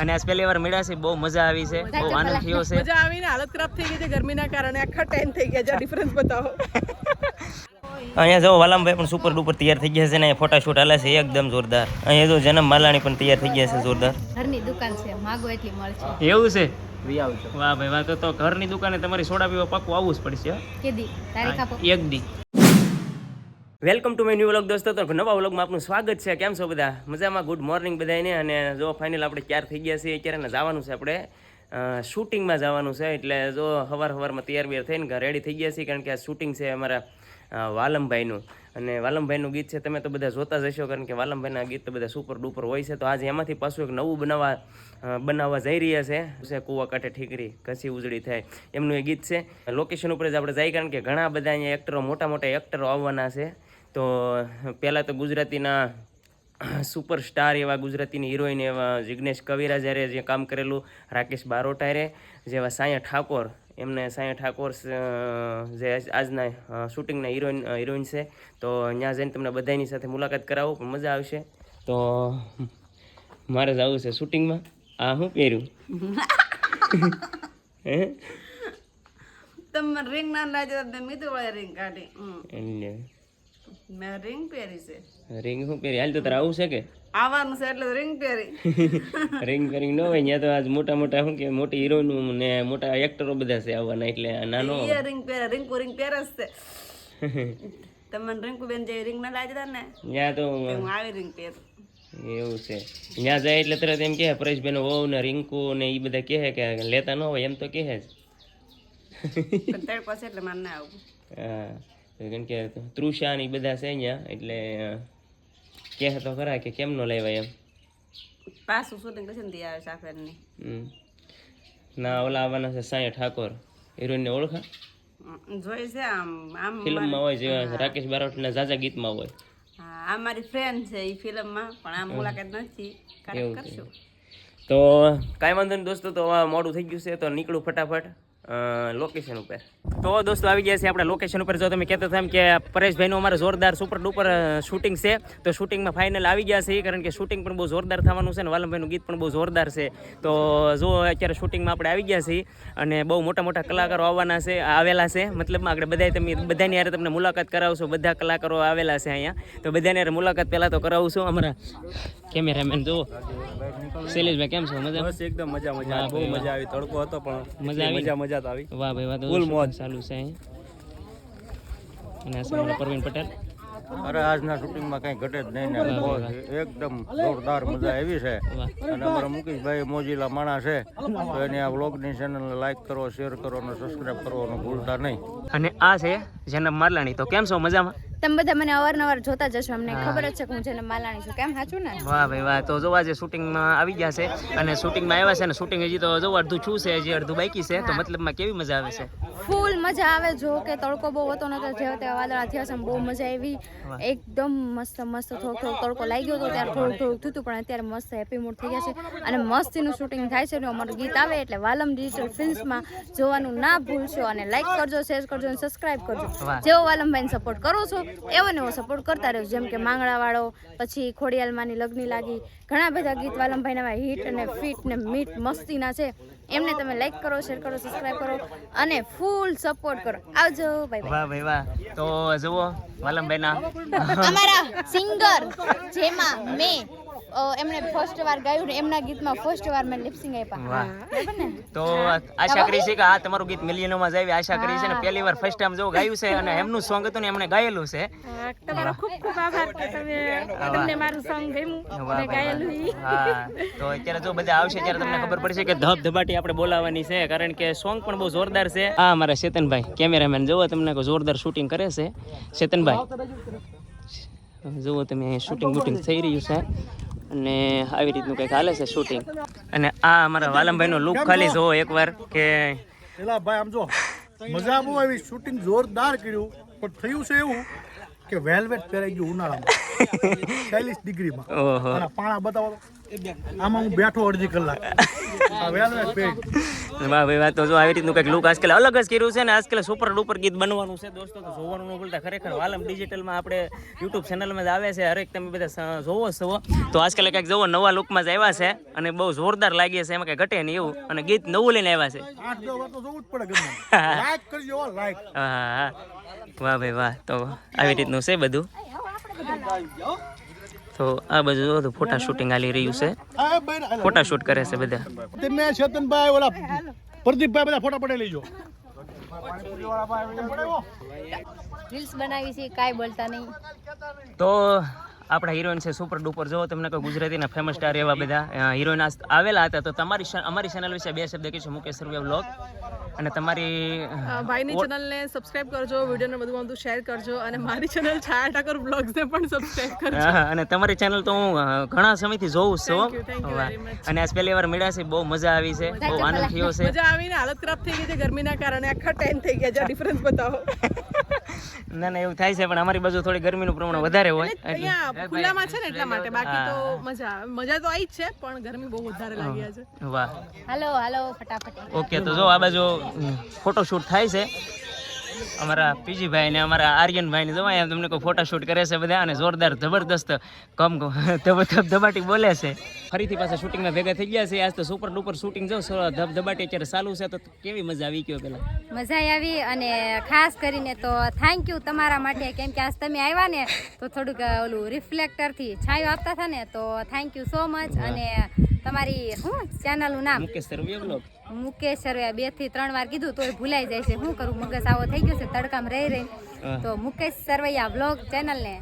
અને આજ પહેલી વાર મળ્યા છે બહુ મજા આવી છે બહુ આનંદ થયો છે. મજા આવીને હાલત ખરાબ થઈ ગઈ છે ગરમીના કારણે. આખા ટેન થઈ ગયા છે ડિફરન્સ બતાવો. અહીંયા જો વાલામભાઈ પણ સુપર ડુપર તૈયાર થઈ ગયા છે ને ફોટાશૂટ હાલે છે એકદમ જોરદાર. અહીંયા જો જન્મ માલાણી પણ તૈયાર થઈ ગયા છે જોરદાર. ઘરની દુકાન છે માગો એટલી મળશે. એવું છે? વાહ ભાઈ વાહ તો તો ઘરની દુકાને તમારી સોડા પીવા પાકું આવવું જ પડશે કેદી? તારીખ આપો. એક દી. Welcome to my new vlog દોસ્તો. તો નવા વ્લોગમાં આપનું સ્વાગત છે. કેમ છો બધા? મજામાં? ગુડ મોર્નિંગ બધાને અને જો ફાઇનલ આપણે ક્યાર થઈ ગયા છીએ. અત્યારે જવાનું છે આપણે. શૂટિંગમાં જવાનું છે. એટલે જો હવાર હવારમાં તૈયાર બિયાર થઈને રેડી થઈ ગયા છીએ. કારણ કે આ શૂટિંગ છે અમારા વાલમભાઈનું. અને વાલમભાઈનું ગીત છે. તમે તો બધા જોતા જ હશો. કારણ કે વાલમભાઈના ગીત તો બધા સુપર ડુપર હોય છે. તો આજે એમાંથી પાછું એક નવું બનાવવા બનાવવા જઈ રહ્યા છે. છે, કૂવા કાંઠે ઠીકરી, ઘસી ઉજળી થાય. એમનું એ ગીત છે. લોકેશન ઉપર જ આપણે જઈએ. કારણ કે ઘણા બધા અહીંયા એક્ટરો મોટા મોટા એક્ટરો આવવાના છે. તો પહેલાં તો ગુજરાતીના સુપરસ્ટાર એવા ગુજરાતીની હિરોઈન એવા જિગ્નેશ કવિરાજારે જે કામ કરેલું રાકેશ બારોટારે જેવા સાયા ઠાકોર એમને સાયા ઠાકોર જે આજના શૂટિંગના હિરોઈન હિરોઈન છે. તો ત્યાં જઈને તમને બધાની સાથે મુલાકાત કરાવું પણ મજા આવશે. તો મારે જવું છે શૂટિંગમાં. આ શું પહેર્યું? હે? તમે રિંગ ના લાગે મેં રિંગ કાઢી. મેં રિંગ પહેરી છે. રિંગ શું પહેરી? હાલ તો તારે આવું છે કે? આવવાનું છે એટલે રિંગ પહેરી. રિંગ પહેરી ન હોય ત્યાં તો આજ મોટા મોટા શું કે મોટી હીરોનું ને મોટા એક્ટરો બધા છે આવવાના એટલે નાનો રિંગ પહેરે રિંકુ રિંગ પહેરે છે. તમને રિંકુ બેન જે રિંગ ના લાજતા ને ત્યાં તો હું આવી રિંગ પહેરું. એવું છે. ત્યાં જાય એટલે તરત એમ કે પરેશભાઈ વહુ ને રિંકુ ને એ બધા કહે કે લેતા ન હોય એમ તો કહે જ. પણ તડ પાસે એટલે મારે ના આવું હા. કેમ કે તૃષા ને બધા છે અહીંયા એટલે કહે તો ખરા કે કેમ નો લેવાય એમ? પાછું શૂટિંગ કશે ને આવે સાફેરની. ના ઓલા આવવાના છે સાંય ઠાકોર. હિરોઈનને ઓળખા? જોઈ છે આમ આમ ફિલ્મમાં હોય જેવા રાકેશ બારોટના ઝાઝા ગીતમાં હોય. હા, આ મારી ફ્રેન્ડ છે એ ફિલ્મમાં પણ આમ મુલાકાત નથી. કરશું. તો કાંઈ વાંધો નહીં દોસ્તો તો મોડું થઈ ગયું છે તો નીકળું ફટાફટ લોકેશન ઉપર. તો દોસ્તો આવી ગયા છે આપણે લોકેશન ઉપર. જો તમે કહેતા હતા કે પરેશભાઈનું અમારે જોરદાર સુપર ડુપર શૂટિંગ છે તો શૂટિંગમાં ફાઇનલ આવી ગયા છે કારણ કે શૂટિંગ પણ બહુ જોરદાર થવાનું છે ને વાલમભાઈનું ગીત પણ બહુ જોરદાર છે. તો જો અત્યારે શૂટિંગમાં આપણે આવી ગયા છીએ અને બહુ મોટા મોટા કલાકારો આવવાના છે આવેલા છે. મતલબમાં આપણે બધાય તમે બધાની યારે તમને મુલાકાત કરાવશો બધા કલાકારો આવેલા છે અહીંયા. તો બધાની યારે મુલાકાત પહેલાં તો કરાવશું અમારા કેમેરામેન જુઓ. શૈલેષભાઈ કેમ છો? મજા એકદમ મજા મજા. બહુ મજા આવી તડકો હતો પણ મજા આવી? મજા મજા આવી. વાહ ભાઈ વાહ ફૂલ મોજ. ચાલુ છે અને આ પરવીન પટેલ. અરે આજના શૂટિંગમાં કઈ ઘટે જ નહીં ને બહુ એકદમ જોરદાર મજા આવી છે. અને અમારા મુકેશભાઈ મોજીલા માણસ છે. તો એની આ વ્લોગની ચેનલને લાઈક કરો શેર કરો અને સબસ્ક્રાઇબ કરવાનું ભૂલતા નહીં. અને આ છે જેનબ મારલાણી. તો કેમ છો? મજામાં? તમે બધા મને અવારનવાર જોતા જશો અમને ખબર જ છે કે હું જેને માલાણી છું. કેમ? સાચું ને? વાહ ભાઈ વાહ. તો જોવા જે શૂટિંગમાં આવી ગયા છે અને શૂટિંગમાં આવ્યા છે ને શૂટિંગ હજી તો જો અડધું છું છે હજી અડધું બાકી છે. તો મતલબમાં કેવી મજા આવે છે? ફૂલ મજા આવે. જો કે તડકો બહુ હતો નતો જે તે વાદળા થયા છે બહુ મજા આવી. એકદમ મસ્ત મસ્ત થોડો થોડોક તડકો ગયો હતો ત્યારે થોડું થોડુંક થતું પણ અત્યારે મસ્ત હેપી મૂડ થઈ ગયા છે. અને મસ્તીનું શૂટિંગ થાય છે અમારું ગીત આવે એટલે વાલમ ડિજિટલ ફિલ્મ્સમાં જોવાનું ના ભૂલશો અને લાઈક કરજો શેર કરજો અને સબસ્ક્રાઇબ કરજો. જેવો વાલમભાઈને સપોર્ટ કરો છો એવો ને એવો સપોર્ટ કરતા રહ્યો જેમ કે માંગણાવાળો પછી ખોડિયાલમાંની લગ્ની લાગી. ઘણા બધા ગીત વાલમભાઈના હિટ અને ફિટ ને મીટ મસ્તીના છે. એમને તમે લાઈક કરો શેર કરો સબસ્ક્રાઇબ કરો અને ફૂલ સપોર્ટ કરો. આવજો બાય વાહ ભાઈ વાહ. તો જુઓ વાલમભાઈના. અમારા સિંગર જેમાં મેં એમણે ફર્સ્ટ વાર ગાયું ને એમના ગીતમાં ફર્સ્ટ વાર મેં લિપસિંગ આપ્યા. બરાબર ને? તો આશા કરી છે કે આ તમારું ગીત મિલિયનોમાં જાય આશા કરી છે ને પહેલી વાર ફર્સ્ટ ટાઈમ જો ગાયું છે અને એમનું સોંગ હતું ને એમણે ગાયેલું છે. તમારો ખૂબ ખૂબ આભાર કે તમે તમને મારું સોંગ ગમ્યું અને ગાયેલું હા. તો અત્યારે જો બધા આવશે ત્યારે તમને ખબર પડશે કે ધબ ધબાટી આપણે બોલાવવાની છે કારણ કે સોંગ પણ બહુ જોરદાર છે. આ અમારા ચેતનભાઈ કેમેરામેન જુઓ તમને જોરદાર શૂટિંગ કરે છે. ચેતનભાઈ જુઓ તમે શૂટિંગ બૂટિંગ થઈ રહ્યું છે. અને આવી રીતનું કંઈક હાલે છે શૂટિંગ અને આ અમારા વાલમભાઈનો લુક ખાલી જુઓ એકવાર કે પેલા ભાઈ આમ જો મજા બહુ આવી. શૂટિંગ જોરદાર કર્યું. પણ થયું છે એવું કે વેલ્વેટ પહેરાઈ ગયું ઉનાળામાં. ઓહો. અને પાણા બતાવો આમાં હું બેઠો અડધી કલાક. આ વેલવેટ પેજ વાહ ભાઈ વાહ તો જો આવી રીતનું કંઈક લુક આજકાલ અલગ જ કર્યું છે ને આજકાલ સુપર ડુપર ગીત બનવાનું છે. દોસ્તો તો જોવાનું ન ભૂલતા ખરેખર વાલમ ડિજિટલમાં આપણે યુટ્યુબ ચેનલમાં જ આવે છે હરેક તમે બધા જોવો છો. તો આજકાલ કંઈક જોવો નવા લુકમાં જ આવ્યા છે અને બહુ જોરદાર લાગે છે એમાં કંઈ ઘટે નહીં એવું. અને ગીત નવું લઈને આવ્યા છે. હા હા. વાહ ભાઈ વાહ. તો આવી રીતનું છે બધું. તો આ બધું જો ફોટા શૂટિંગ હાલી રહ્યું છે. ફોટા શૂટ કરે છે બધા. તમે ચેતનભાઈ ઓલા પ્રદીપભાઈ બધા ફોટા પડાવી લેજો. રીલ્સ બનાવી છે કાંઈ બોલતા નહીં. તો આપણા હિરોઈન છે સુપર ડુપર. જો તમને કોઈ ગુજરાતીના ફેમસ સ્ટાર એવા બધા હિરોઈન આવેલા હતા તો તમારી અમારી ચેનલ વિશે બે શબ્દ કહીશું મુકેશ સર્વે બ્લોગ અને તમારી ભાઈની ચેનલને સબસ્ક્રાઇબ કરજો વિડીયોને બધું બધું શેર કરજો અને મારી ચેનલ છાયા ઠાકર બ્લોગ્સને પણ સબસ્ક્રાઇબ કરજો. અને તમારી ચેનલ તો હું ઘણા સમયથી જોઉં છું. અને આજ પહેલી વાર મળ્યા છે બહુ મજા આવી છે બહુ આનંદ થયો છે. મજા આવીને હાલત ખરાબ થઈ ગઈ છે ગરમીના કારણે આખા ટાઈમ થઈ ગયા છે ડિફરન્સ બતાવો. ના ના એવું થાય છે પણ અમારી બાજુ થોડી ગરમીનું પ્રમાણ વધારે હોય. એટલે અહીંયા ખુલ્લામાં છે ને એટલા માટે બાકી તો મજા મજા તો આવી જ છે પણ ગરમી બહુ વધારે લાગી છે વાહ. હાલો હાલો ફટાફટ. ઓકે તો જો આ બાજુ ફોટોશૂટ થાય છે. અમારા પીજીભાઈ ને અમારા આર્યનભાઈ ને જોવા તમને કોઈ ફોટોશૂટ કરે છે બધા અને જોરદાર જબરદસ્ત કમ ધબ ધબ ધબાટી બોલે છે. ફરીથી પાછા શૂટિંગમાં ભેગા થઈ ગયા છે. આજ તો સુપર ડુપર શૂટિંગ જો ધબ ધબાટી અત્યારે ચાલુ છે. તો કેવી મજા આવી ગયો પેલા? મજા આવી અને ખાસ કરીને તો થેન્ક યુ તમારા માટે. કેમ કે આજ તમે આવ્યા ને તો થોડુંક ઓલું રિફ્લેક્ટરથી છાંયો આપતા હતા ને તો થેન્ક યુ સો મચ અને તમારી શું ચેનલનું નામ? મુકેશ સરવૈયા બ્લોગ મુકેશ સરવૈયા બેથી ત્રણ વાર કીધું તોય ભૂલાઈ જાય છે. શું કરું? મગજ આવો થઈ ગયો છે તડકામાં રહી રહી. તો મુકેશ સરવૈયા બ્લોગ ચેનલને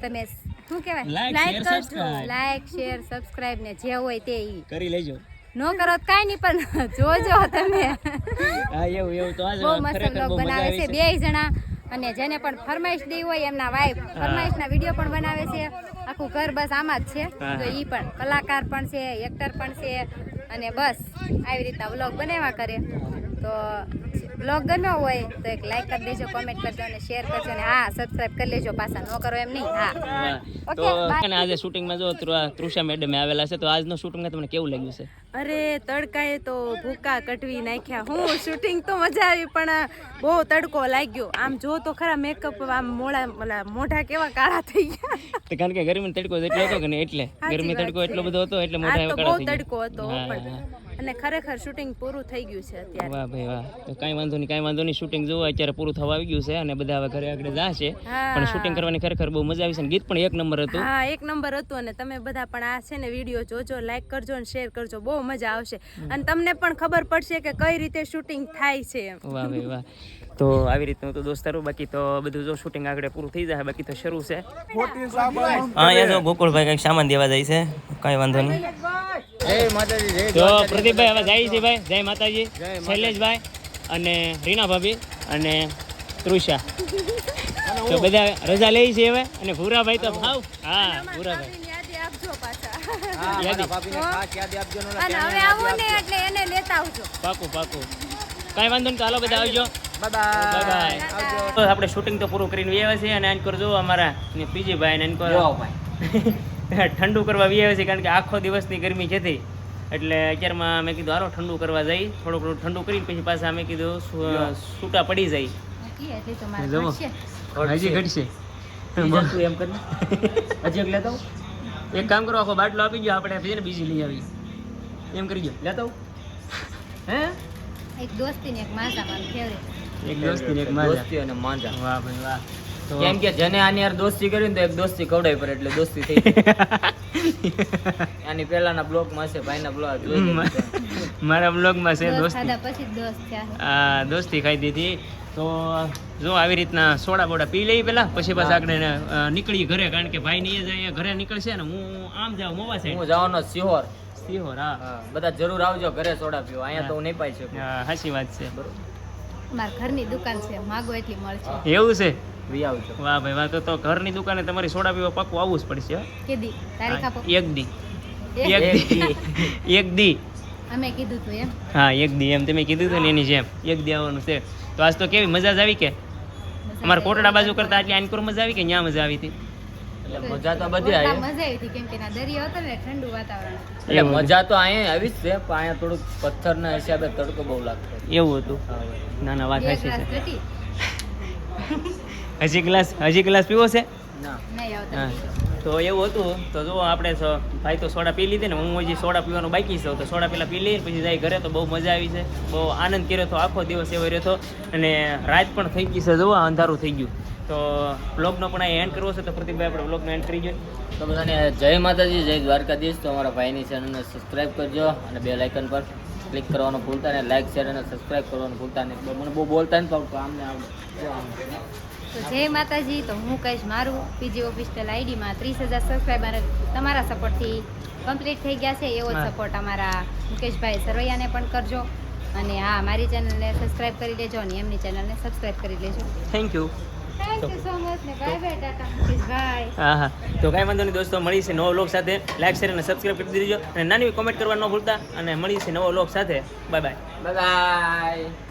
તમે શું કહેવાય? Like, લાઈક કરજો. લાઈક શેર સબસ્ક્રાઇબ ને જે હોય તે ઈ. કરી લેજો. નો કરો તો કાંઈ નહીં પણ જોજો તમે. હા એવું એવું તો આજે બહુ મસ્ત બ્લોગ બનાવે છે બે જણા. અને જેને પણ ફરમાઈશ દી હોય એમના વાઈફ ફરમાઈશના વીડિયો પણ બનાવે છે. આખું ઘર બસ આમાં જ છે. તો ઈ પણ કલાકાર પણ છે એક્ટર પણ છે. અને બસ આવી રીતના વ્લોગ બનાવ્યા કરે. તો વ્લોગ ગમ્યો હોય તો એક લાઈક કરી દેજો કોમેન્ટ કરજો અને શેર કરજો અને હા સબસ્ક્રાઇબ કરી લેજો પાછા ન કરો એમ નહીં? હા. bye. અને આજે શૂટિંગમાં જો તૃષા મેડમ આવેલા છે તો આજનો શૂટિંગ તમને કેવું લાગ્યું છે? અરે તડકાએ તો ભૂકા કટવી નાખ્યા. હું શૂટિંગ તો મજા આવી પણ બહુ તડકો લાગ્યો. આમ જો તો ખરા મેકઅપ આમ મોડા ઓલા મોઢા કેવા કાળા થઈ ગયા. કારણ કે ગરમી તડકો એટલો હતો કે એટલે ગરમી તડકો એટલો બધો હતો એટલે મોઢા એવા બહુ કાળા થઈ તડકો હતો ગયા. હા, પણ હા. અને ખરેખર શૂટિંગ પૂરું થઈ ગયું છે અત્યારે. વાહ ભાઈ વાહ. તો કાંઈ વાંધો નહીં કાંઈ વાંધો નહીં શૂટિંગ જોવા અત્યારે પૂરું થવા આવી ગયું છે અને બધા હવે ઘરે આગળ જશે. પણ શૂટિંગ કરવાની ખરેખર બહુ મજા આવી છે અને ગીત પણ એક નંબર હતું. હા એક નંબર હતું અને તમે બધા પણ આ છે ને વીડિયો જોજો લાઈક કરજો અને શેર કરજો. બહુ મજા આવશે. અને તમને પણ ખબર પડશે કે કઈ રીતે શૂટિંગ થાય છે વાહ ભાઈ વાહ. તો આવી રીતનું તો દોસ્તારો બાકી તો બધું જો શૂટિંગ આગળ પૂરું થઈ જાય બાકી તો શરૂ છે. હા અહીંયા જો ગોકુળભાઈ કંઈક સામાન દેવા જાય છે કઈ વાંધો નહીં. જય માતાજી જય તો પ્રદીપભાઈ હવે જાય છે ભાઈ. જય માતાજી શૈલેષભાઈ અને રીના ભાભી અને તૃષા. તો બધા રજા લે છે હવે અને ભૂરાભાઈ તો ભાવ. હા ભૂરાભાઈ. યાદી આપજો પાછા. હા મારા ભાભીને ખાસ યાદ આપજો ને ઓલા અને હવે આવો ને એટલે એને લેતા આવજો. પાકું પાકું. કાંઈ વાંધો નહીં તો હાલો બધા આવજો. આપણે શૂટિંગ તો પૂરું કરીને આવ્યા છીએ અને એનકોર જો અમારા પીજી ભાઈ ને એનકોર. ઠંડુ કરવા આવ્યા છે કારણ કે આખો દિવસની ગરમી છે એટલે અત્યારમાં મેં કીધું હારો ઠંડુ કરવા જઈ થોડુંક થોડું ઠંડુ કરીને પછી પાછા મેં કીધું છૂટા પડી જાય. હજી ઘટશે. એમ કર હજી એક લેતો એક કામ કરો આખો બાટલો આપી ગયો આપણે પછી બીજી લઈ આવી એમ કરી ગયો લેતો હે? એક દોસ્તી ને એક માસા મારું ફેવરેટ એક દોસ્તી એક માજા. દોસ્તી અને માંજા. વાહ ભાઈ વાહ. કેમ કે જેને આની યાર દોસ્તી કરી ને તો એક દોસ્તી કવડાવી પર એટલે દોસ્તી થઈ આની પહેલાના બ્લોકમાં છે ભાઈના બ્લોક મારા બ્લોગમાં છે દોસ્ત પછી દોસ્ત થયા. દોસ્તી ખાઈ દીધી. તો જો આવી રીતના સોડા બોડા પી લઈ પેલા પછી પાછા આગળ નીકળી ઘરે કારણ કે ભાઈ ની જાય ઘરે નીકળશે ને હું આમ જાઉં મોવા હું જવાનો સિહોર. સિહોર હા. હા, બધા જરૂર આવજો ઘરે સોડા પીવો. અહીંયા તો હું નહીં પાઈ શકું. હા, સાચી વાત છે. મારા ઘરની દુકાન છે માગો એટલી મળશે. એવું છે? વાહ ભાઈ વાહ તો તો ઘરની દુકાને તમારી સોડા પીવા પાકું આવવું જ પડશે કે દી? તારીખ આપો. એક દી. એક. દી. એક દી. અમે કીધું તું એમ. હા એક દી એમ. તમે કીધું હતું ને એની જેમ. એક દી આવવાનું છે. તો આજ તો કેવી મજા જ આવી કે? અમારા કોટડા બાજુ કરતા આટલી આનકોર મજા આવી કે ન્યા મજા આવી હતી? મજા તો બધી આવી. મજા આવી હતી કેમ કે ના દરિયો હતો ને ઠંડુ વાતાવરણ એટલે મજા તો અહીંયા આવી જ છે પણ અહીંયા થોડુંક પથ્થર ના હિસાબે તડકો બહુ લાગતો એવું હતું? ના ના વાત ઘટી હજી ગ્લાસ હજી ગ્લાસ પીવો છે? ના. નહીં આવતા. હા. તો એવું હતું. તો જો આપણે ભાઈ તો સોડા પી લીધી ને હું હજી સોડા પીવાનું બાકી છે. તો સોડા પેલા પી લઈએ પછી જાય ઘરે તો બહુ મજા આવી છે. બહુ આનંદ કર્યો હતો આખો દિવસ એવો રહ્યો હતો. અને રાત પણ થઈ ગઈ છે જો અંધારું થઈ ગયું. તો બ્લોગનો પણ આ એન્ડ કરવો છે તો પ્રતિકભાઈ આપણે બ્લોગનો એન્ડ કરી જોઈએ. તો બધાને જય માતાજી જય દ્વારકાધીશ. તો અમારા ભાઈની ચેનલને સબસ્ક્રાઇબ કરજો અને બે લાઇકન પર ક્લિક કરવાનું ભૂલતા નહીં. લાઇક શેર અને સબસ્ક્રાઈબ કરવાનું ભૂલતા નહીં. મને બહુ બોલતા નહીં પણ આમને આવડે તો જય માતાજી. તો હું કહીશ મારું પીજી ઓફિશિયલ આઈડીમાં ત્રીસ હજાર સબસ્ક્રાઈબર તમારા સપોર્ટથી કમ્પ્લીટ થઈ ગયા છે. એવો જ સપોર્ટ અમારા મુકેશભાઈ સરવૈયાને પણ કરજો. અને હા મારી ચેનલને સબસ્ક્રાઈબ કરી લેજો અને એમની ચેનલને સબસ્ક્રાઈબ કરી લેજો. Thank you thank you so much ને બાય બાય ટાટા મુકેશભાઈ હા હા તો કાંઈ વાંધો નહીં દોસ્તો મળીશે નવો લોક સાથે. લાઈક શેર અને સબસ્ક્રાઈબ કરી દીધો અને નાની કોમેન્ટ કરવા ન ભૂલતા. અને મળીશે નવો લોક સાથે. Bye bye bye